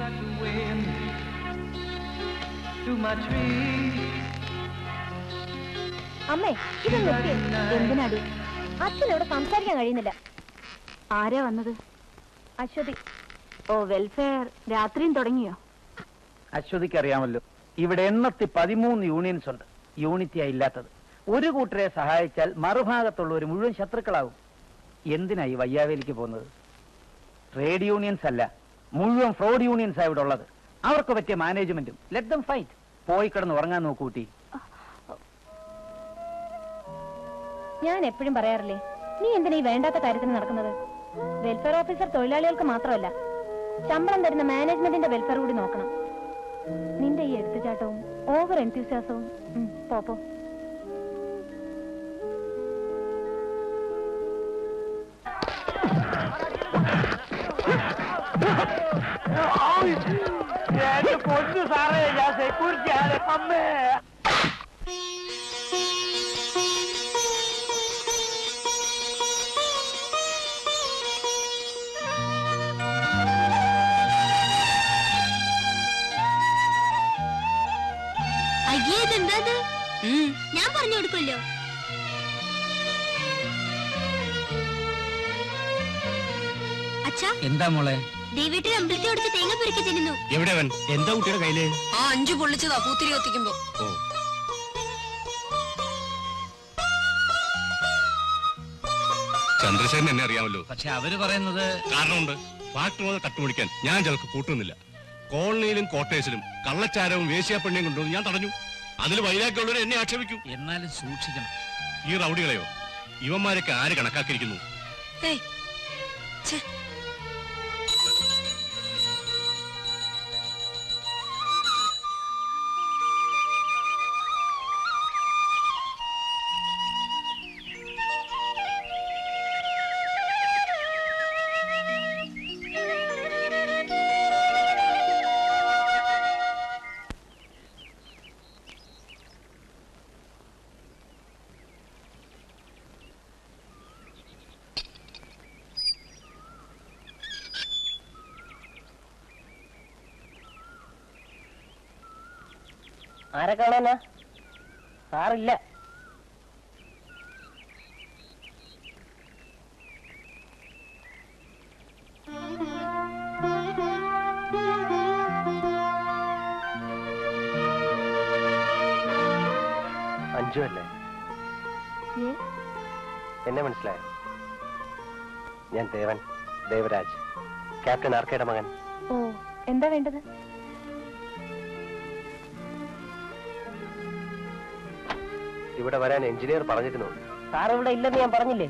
like the wind to my tree. അമ്മേ ഇത് നിർത്തി എന്തിനാടി അച്ഛനോട് സംസാരിക്കാൻ കഴിയുന്നില്ല. ആരാ വന്നത്? അശ്വതി. ഓ വെൽഫെയർ രാത്രിയും തുടങ്ങിയോ? അശ്വതിക്ക് അറിയാമല്ലോ ഇവിടെ എണ്ണത്തി പതിമൂന്ന് യൂണിയൻസ് ഉണ്ട്. യൂണിറ്റിയാ ഇല്ലാത്തത്. ഒരു കൂട്ടരെ സഹായിച്ചാൽ മറുഭാഗത്തുള്ളവർ മുഴുവൻ ശത്രുക്കളാവും എന്തിനാ ഈ വയ്യാവേലിക്ക് പോകുന്നത്? ട്രേഡ് യൂണിയൻസ് അല്ല. മുഴുവൻ ഫ്രോഡ് യൂണിയൻസ് ഇവിടെ ഉള്ളത്. അവർക്ക് പറ്റിയ മാനേജ്മെന്റും ലെറ്റ് ദം ഫൈറ്റ് പോയി കിടന്ന് ഉറങ്ങാൻ നോക്കൂട്ടി ഞാൻ എപ്പോഴും പറയാറില്ലേ നീ എന്തിനാ ഈ വേണ്ടാത്ത കാര്യത്തിന് നടക്കുന്നത്? വെൽഫെയർ ഓഫീസർ തൊഴിലാളികൾക്ക് മാത്രമല്ല ശമ്പളം തരുന്ന മാനേജ്മെന്റിന്റെ വെൽഫെയർ കൂടി നോക്കണം. നിന്റെ ഈ എടുത്തുചാട്ടവും ഓവർ എൻത്യൂസിയാസവും പോ. പോ പൊന്നു സാറേ ഞാൻ സെക്യൂരിറ്റി ആണ്. അമ്മേ. അയ്യേ ഇതെന്താ ഞാൻ പറഞ്ഞു കൊടുക്കുമല്ലോ. അച്ഛാ. എന്താ മോളെ? ദൈവീട്ടിൽ അമ്പലത്തിൽ കൊടുത്ത് തേങ്ങ പെരുക്കി തിന്നുന്നു എവിടെ അവൻ? എന്താ കുട്ടിയുടെ കയ്യിൽ? ആ അഞ്ചു പൊള്ളിച്ചതാ പൂത്തിരി കത്തിക്കുമ്പോ. ചന്ദ്രശേഖരൻ എന്നെ അറിയാമല്ലോ. പക്ഷെ അവർ പറയുന്നത് കാരണമുണ്ട്. ഫാക്ടറി മുതൽ കട്ടുപിടിക്കാൻ ഞാൻ ചിലർക്ക് കൂട്ടുന്നില്ല. കോളനിയിലും കോട്ടേഴ്സിലും കള്ളച്ചാരവും വേശ്യാപ്പെണ്ണിയും കൊണ്ടുവന്ന് ഞാൻ തടഞ്ഞു. അതിൽ വൈരാഗ്യമുള്ളവരെ എന്നെ ആക്ഷേപിക്കും. എന്നാലും സൂക്ഷിക്കണം. ഈ റൗഡികളെയോ? ഇവന്മാരൊക്കെ ആര് കണക്കാക്കിയിരിക്കുന്നു? ആരെ കാണാനാ? സാറില്ല. അഞ്ജു അല്ലേ? എന്നെ മനസ്സിലായോ? ഞാൻ ദേവൻ ദേവരാജ് ക്യാപ്റ്റൻ ആർക്കയുടെ മകൻ? ഓ എന്താ വേണ്ടത്? ഇവിടെ വരാൻ എഞ്ചിനീയർ പറഞ്ഞിരുന്നു. സാർ ഇവിടെ ഇല്ലെന്ന് ഞാൻ പറഞ്ഞില്ലേ?